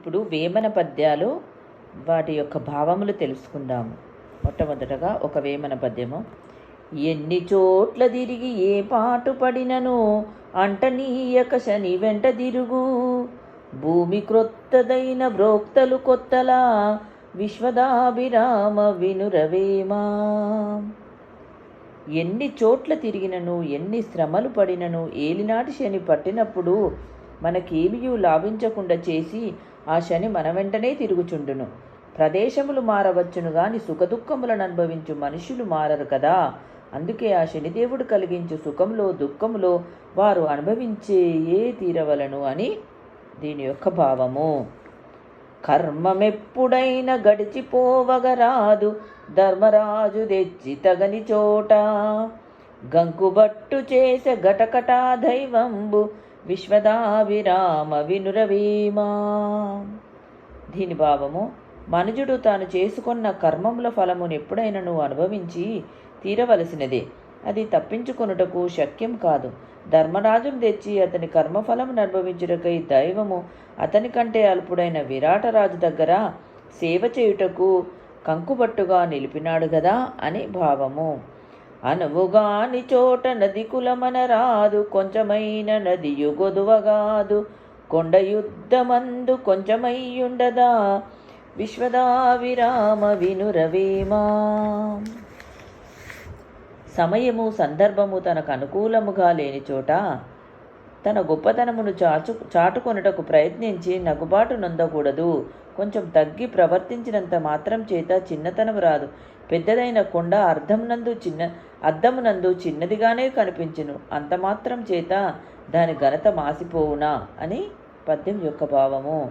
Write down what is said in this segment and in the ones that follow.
ఇప్పుడు వేమన పద్యాలు వాటి యొక్క భావములు తెలుసుకుందాము. మొట్టమొదటగా ఒక వేమన పద్యము. ఎన్ని చోట్ల తిరిగి ఏ పాటు పడినను అంటనీయక శని వెంట తిరుగు. భూమి క్రొత్తదైన బ్రోక్తలు కొత్తలా విశ్వదాభిరామ వినురవేమా. ఎన్ని చోట్ల తిరిగినను ఎన్ని శ్రమలు పడినను ఏలినాటి శని పట్టినప్పుడు మనకేమియూ లాభించకుండా చేసి ఆ శని మన వెంటనే తిరుగుచుండును. ప్రదేశములు మారవచ్చును గాని సుఖదుఖములను అనుభవించు మనుషులు మారరు కదా. అందుకే ఆ శనిదేవుడు కలిగించు సుఖంలో దుఃఖంలో వారు అనుభవించేయే తీరవలను అని దీని యొక్క భావము. కర్మమెప్పుడైనా గడిచిపోవగరాదు ధర్మరాజు తెచ్చి తగని చోట. గంకుబట్టు చేసే ఘటకటా దైవంబు విశ్వదాభిరామ వినురవీమా. దీని భావము మనుజుడు తాను చేసుకున్న కర్మముల ఫలమును ఎప్పుడైనను అనుభవించి తీరవలసినదే. అది తప్పించుకొనుటకు శక్యం కాదు. ధర్మరాజును తెచ్చి అతని కర్మఫలమును అనుభవించుటకై దైవము అతని కంటే అల్పుడైన విరాటరాజు దగ్గర సేవ చేయుటకు కంకుబట్టుగా నిలిపినాడు గదా అని భావము. అనువుగాని చోట నది కులమన రాదు కొంచెమైన నది యుగొదువగాదు కొండ యుద్ధమందు కొంచెమయ్యుండదా? విశ్వదా విరామ వినురవేమా? సమయము సందర్భము తనకు అనుకూలముగా లేని చోట తన గొప్పతనమును చాచు చాటుకొనుటకు ప్రయత్నించి నగుబాటు నొందకూడదు. కొంచెం తగ్గి ప్రవర్తించినంత మాత్రం చేత చిన్నతనం రాదు. పెద్దదైన కొండ అర్ధమునందు చిన్న అద్దమునందు చిన్నదిగానే కనిపించును. అంత మాత్రం చేత దాని ఘనత మాసిపోవునా? అని పద్యం యొక్క భావము.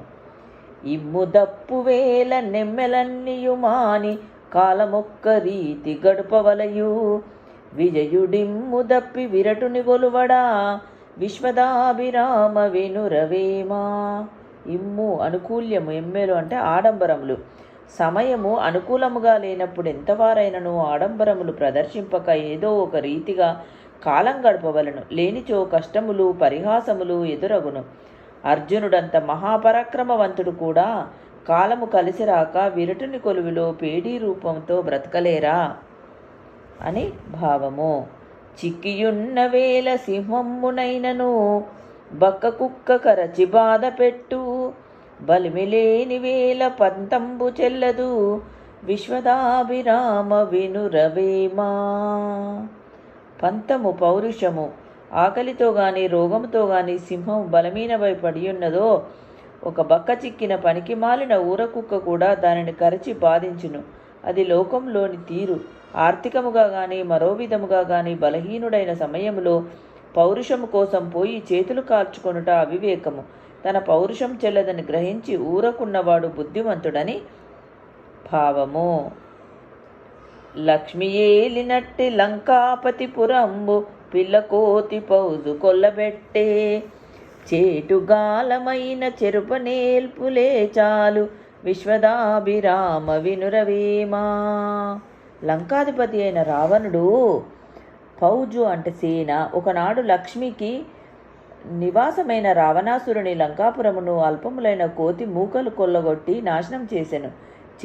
ఇమ్ము దప్పు వేల నెమ్మెలన్నీయు మాని కాలమొక్క రీతి గడుపవలయు. విజయుడిమ్ము దప్పి విరటుని ఒలువడా విశ్వదాభిరామ వినురవేమా? ఇమ్ము అనుకూల్యము ఎమ్మెలు అంటే ఆడంబరములు. సమయము అనుకూలముగా లేనప్పుడు ఎంతవారైనను ఆడంబరములు ప్రదర్శింపక ఏదో ఒక రీతిగా కాలం గడపవలను. లేనిచో కష్టములు పరిహాసములు ఎదురగును. అర్జునుడంత మహాపరాక్రమవంతుడు కూడా కాలము కలిసి రాక విరటుని కొలువులో పేడీ రూపంతో బ్రతకలేరా? అని భావము. చిక్కియున్న వేల సింహమ్మునైనను బక్క కుక్క కరచి బాధ పెట్టు. బలిమిలేని వేల పంతంబు చెల్లదు. విశ్వదాభిరామ వినురవేమా పంతము పౌరుషము. ఆకలితో గాని రోగముతో గాని సింహం బలమీనపై పడి ఉన్నదో ఒక బక్క చిక్కిన పనికి మాలిన ఊరకుక్క కూడా దానిని కరిచి బాధించును. అది లోకంలోని తీరు. ఆర్థికముగా గాని మరో విధముగా గాని బలహీనుడైన సమయంలో పౌరుషము కోసం పోయి చేతులు కాల్చుకొనుట అవివేకము. తన పౌరుషం చెల్లదని గ్రహించి ఊరకున్నవాడు బుద్ధిమంతుడని భావము. లక్ష్మి ఏలినట్టి లంకాపతి పురంబు పిల్లకోతి పౌజు కొల్లబెట్టే. చేటుగాలమైన చెరుప నేల్పులే చాలు విశ్వదాభిరామ వినురవేమా. లంకాధిపతి అయిన రావణుడు ఫౌజు అంటే సేన. ఒకనాడు లక్ష్మికి నివాసమైన రావణాసురుని లంకాపురమును అల్పములైన కోతి మూకలు కొల్లగొట్టి నాశనం చేశాను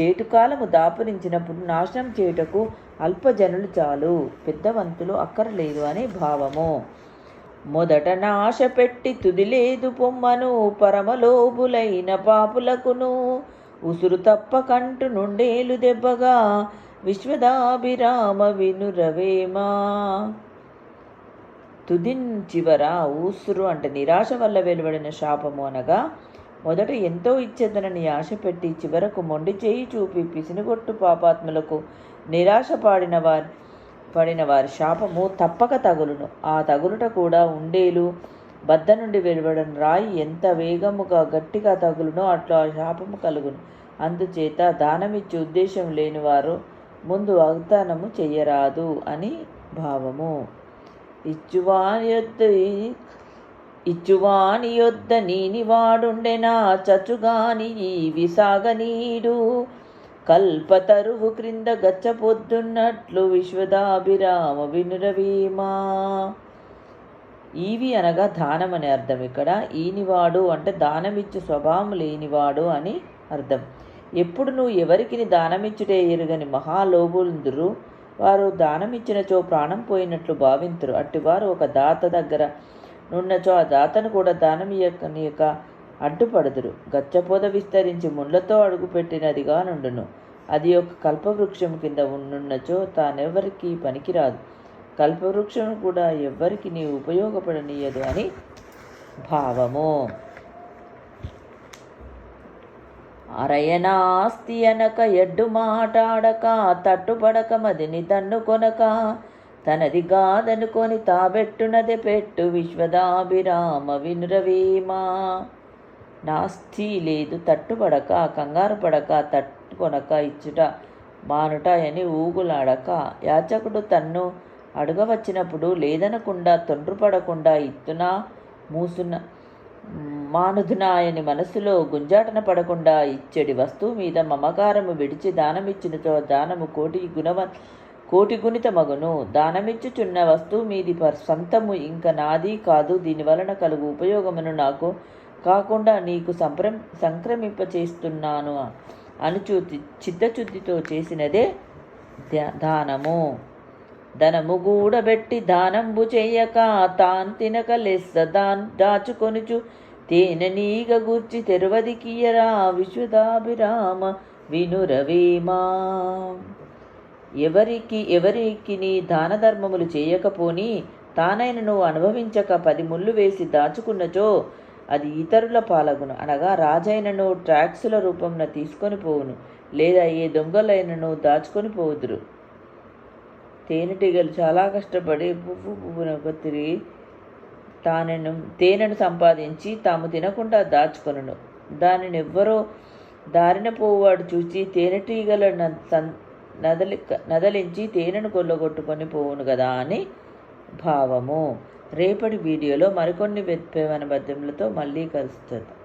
చేటుకాలము దాపురించినప్పుడు నాశనం చేయుటకు అల్పజనులు చాలు. పెద్దవంతులు అక్కరలేదు అనే భావము. మొదట నాశ పెట్టి తుదిలేదు పొమ్మను. పరమలోబులైన పాపులకును. ఉసురు తప్పకంటు నుండేలు దెబ్బగా. విశ్వదాభిరామ వినురవేమా తుదిన్ చివర ఊసురు అంటే నిరాశ వల్ల వెలువడిన శాపము అనగా మొదట ఎంతో ఇచ్చేదనని ఆశ పెట్టి చివరకు మొండి చేయి చూపి పిసినిగొట్టు పాపాత్ములకు నిరాశ పాడిన వారి పడిన వారి శాపము తప్పక తగులును. ఆ తగులుట కూడా ఉండేలు బద్ద నుండి వెలువడిన రాయి ఎంత వేగముగా గట్టిగా తగులునో అట్లా ఆ శాపము కలుగును. అందుచేత దానమిచ్చే ఉద్దేశం లేనివారు ముందు వాగ్దానము చెయ్యరాదు అని భావము. ఇచ్చువాని యొద్ద ఇచ్చువాని యొద్ద నీని వాడుండెనా చచుగాని ఈ విసాగనీడు. కల్పతరువు క్రింద గచ్చపొద్దున్నట్లు విశ్వదాభిరామ వినురవీమా. ఈవి అనగా దానం అని అర్థం ఇక్కడ. ఈనివాడు అంటే దానమిచ్చు స్వభావం లేనివాడు అని అర్థం. ఎప్పుడు నువ్వు ఎవరికి దానమిచ్చుటే ఎరుగని మహాలోబులుందురు వారు దానమిచ్చినచో ప్రాణం పోయినట్లు భావింతురు. అట్టివారు ఒక దాత దగ్గర నున్నచో ఆ దాతను కూడా దానమియకనియక అడ్డుపడదురు. గచ్చపోద విస్తరించి ముళ్ళతో అడుగుపెట్టినదిగా నుండును. అది ఒక కల్పవృక్షం కింద ఉన్నచో తానెవరికి పనికిరాదు. కల్పవృక్షం కూడా ఎవ్వరికి నీ ఉపయోగపడనీయదు అని భావము. అరయనాస్తి అనక ఎడ్డు మాటాడక తట్టుపడక మదిని తన్ను కొనక తనది గాదనుకొని తాబెట్టునదే పెట్టు విశ్వదాభిరామ వినురవీమా. నాస్తి లేదు తట్టుపడక కంగారు పడక తట్టుకొనక ఇచ్చుట మానుట అని ఊగులాడక యాచకుడు తన్ను అడగవచ్చినప్పుడు లేదనకుండా తొండ్రుపడకుండా ఇత్తునా మూసున్న మానుధునాయని మనసులో గుంజాటన పడకుండా ఇచ్చడి వస్తువు మీద మమకారము విడిచి దానమిచ్చినతో దానము కోటి గుణవ కోటి గుణిత మగును. దానమిచ్చుచున్న వస్తువు మీది పర్ సొంతము ఇంక నాది కాదు. దీని వలన కలుగు ఉపయోగమును నాకు కాకుండా నీకు సంప్రం సంక్రమింప చేస్తున్నాను అనుచు చిత్తశుద్ధితో చేసినదే దానము. ధనము గూడబెట్టి దానంబు చెయ్యక తాన్ తినక లెస్స దాన్ దాచుకొనుచు. తేనె నీగ గూర్చి తెరవది కీయరా విశ్వదాభిరామ వినురవేమా. ఎవరికి ఎవరికి నీ దాన ధర్మములు చేయకపోని తానైన నువ్వు అనుభవించక పది ముళ్ళు వేసి దాచుకున్నచో అది ఇతరుల పాలగును. అనగా రాజైనను ట్రాక్సుల రూపంన తీసుకొని పోవును లేదా ఏ దొంగలైనను దాచుకొని పోవుదురు. తేనెటీగలు చాలా కష్టపడి పువ్వు పువ్వునకు తిరిగి తానెను తేనెను సంపాదించి తాము తినకుండా దాచుకొనును దానిని ఎవ్వరో దారిన పోవాడు చూసి తేనెటీగల నదలి నదలించి తేనెను కొల్లగొట్టుకొని పోవును కదా అని భావము రేపటి వీడియోలో మరికొన్ని వెత్పేవన పద్యములతో మళ్ళీ కలుస్తుంది